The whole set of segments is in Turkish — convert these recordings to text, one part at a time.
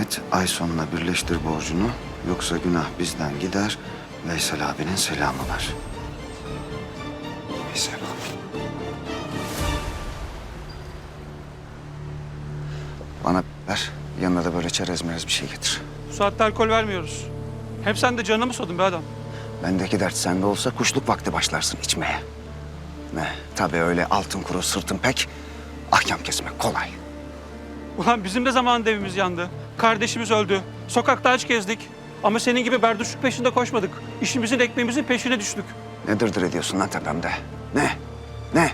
et, ay sonuna birleştir borcunu. Yoksa günah bizden gider, Veysel abinin selamı var. Veysel abi. Bana ver, yanına da böyle çerez merez bir şey getir. Bu saatte alkol vermiyoruz. Hem sen de canını mı sordun be adam? Bendeki dert sende olsa kuşluk vakti başlarsın içmeye. Ne? Tabii öyle altın kuru sırtın pek, ahkam kesmek kolay. Ulan bizim de zamanında evimiz yandı. Kardeşimiz öldü. Sokakta aç gezdik. Ama senin gibi berduşluk peşinde koşmadık. İşimizin ekmeğimizin peşine düştük. Ne dırdır ediyorsun lan tepemde? Ne? Ne?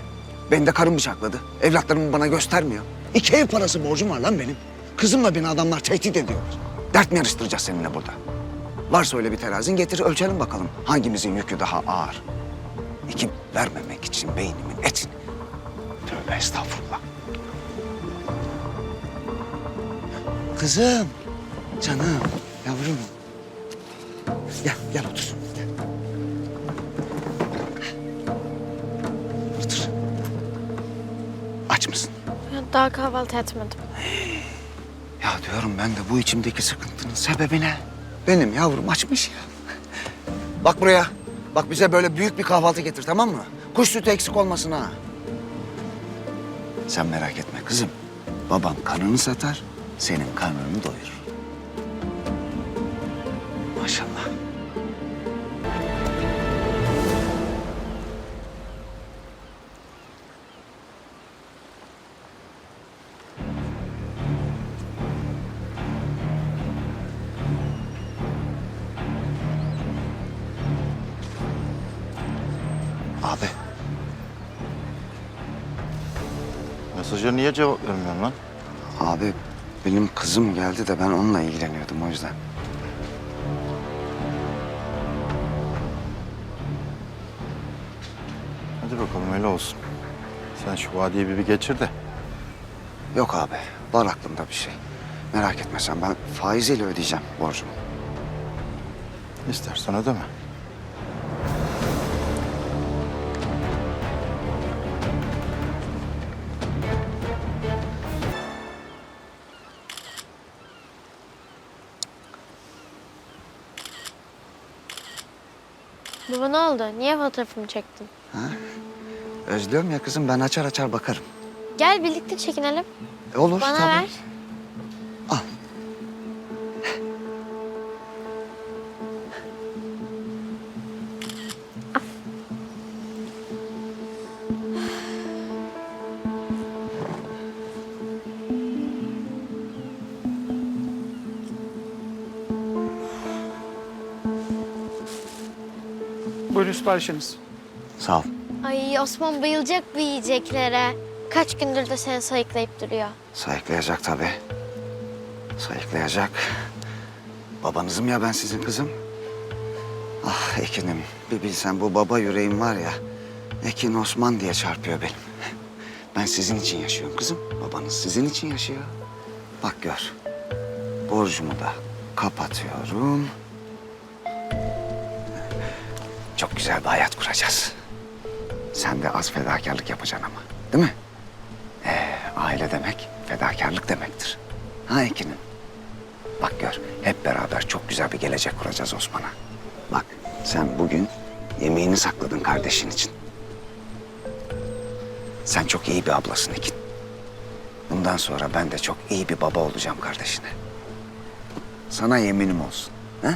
Beni de karım bıçakladı. Evlatlarımı bana göstermiyor. İki ev parası borcum var lan benim. Kızımla beni adamlar tehdit ediyorlar. Dert mi yarıştıracağız seninle burada? Varsa öyle bir terazin getir ölçelim bakalım. Hangimizin yükü daha ağır? İki vermemek için beynimin etini. Tövbe estağfurullah. Kızım, canım, yavrum. Gel, gel otur. Gel. Otur. Aç mısın? Ya daha kahvaltı etmedim. Ya diyorum ben de bu içimdeki sıkıntının sebebi ne? Benim yavrum açmış ya. Bak buraya. Bak bize böyle büyük bir kahvaltı getir tamam mı? Kuş sütü eksik olmasın ha. Sen merak etme kızım. Babam karnını satar, senin karnını doyurur. Maşallah. Abi Mesaja niye cevap vermiyorsun lan? Abi benim kızım geldi de ben onunla ilgileniyordum o yüzden. Hadi bakalım öyle olsun. Sen şu vadiyi bir, bir geçir de. Yok abi var aklımda bir şey. Merak etme sen ben faiziyle ödeyeceğim borcumu. İstersen ödeme. Baba ne oldu? Niye fotoğrafımı çektin? Özlüyorum ya kızım ben açar açar bakarım. Gel birlikte çekinelim. E, olur Bana tabii. ver. Buyurun siparişiniz. Sağ ol. Ay Osman bayılacak bu yiyeceklere. Kaç gündür de seni sayıklayıp duruyor. Sayıklayacak tabii. Sayıklayacak. Babanızım ya ben sizin kızım. Ah Ekin'im bir bilsen bu baba yüreğim var ya. Ekin Osman diye çarpıyor benim. Ben sizin için yaşıyorum kızım. Babanız sizin için yaşıyor. Bak gör. Borcumu da kapatıyorum. Çok güzel bir hayat kuracağız. Sen de az fedakarlık yapacaksın ama. Değil mi? Ee, aile demek fedakarlık demektir. Ha Ekin'im? Bak gör, hep beraber çok güzel bir gelecek kuracağız Osman'a. Bak, sen bugün yemeğini sakladın kardeşin için. Sen çok iyi bir ablasın Ekin. Bundan sonra ben de çok iyi bir baba olacağım kardeşine. Sana yeminim olsun. Ha?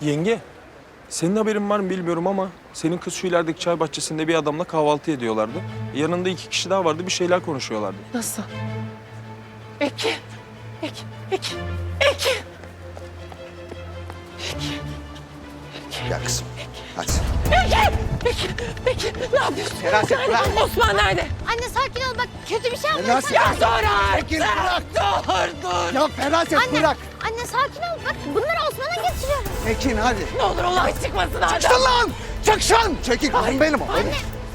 Yenge, senin haberin var mı bilmiyorum ama senin kız şu ilerideki çay bahçesinde bir adamla kahvaltı ediyorlardı. Yanında iki kişi daha vardı, bir şeyler konuşuyorlardı. Nasıl? Ekin. Ekin. Ekin. Ekin. Gel kızım, hadi. Ekin. Ekin. Ne yapıyorsun? Feraset, Nerede? bırak. Osman nerede? Anne sakin ol bak kötü bir şey yapma. Feraset. Ya dur artık. Ekin, bırak. Dur dur. Ya Feraset Anne, anne sakin ol bak bunları Osman'a getiriyorum. Ekin hadi. Ne olur olay çıkmasın Adem. Çıksın lan! Çıksın! Çekil kızım benim o. Anne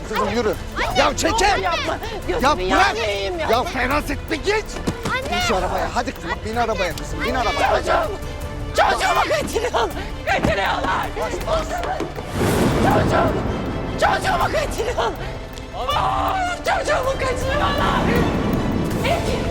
Kızım yürü. Ya çekil. Yapma. Ya bırak. ya. Ya Feraset bir git. Bin şu arabaya. Hadi kızım bin arabaya kızım. Bin arabaya. Çocuğum. Çocuğumu kaçırıyorlar. Kaçırıyorlar. Çocuğum. Çocuğumu kaçırıyorlar. Aa, çocuğumu kaçırıyorlar. Ekin.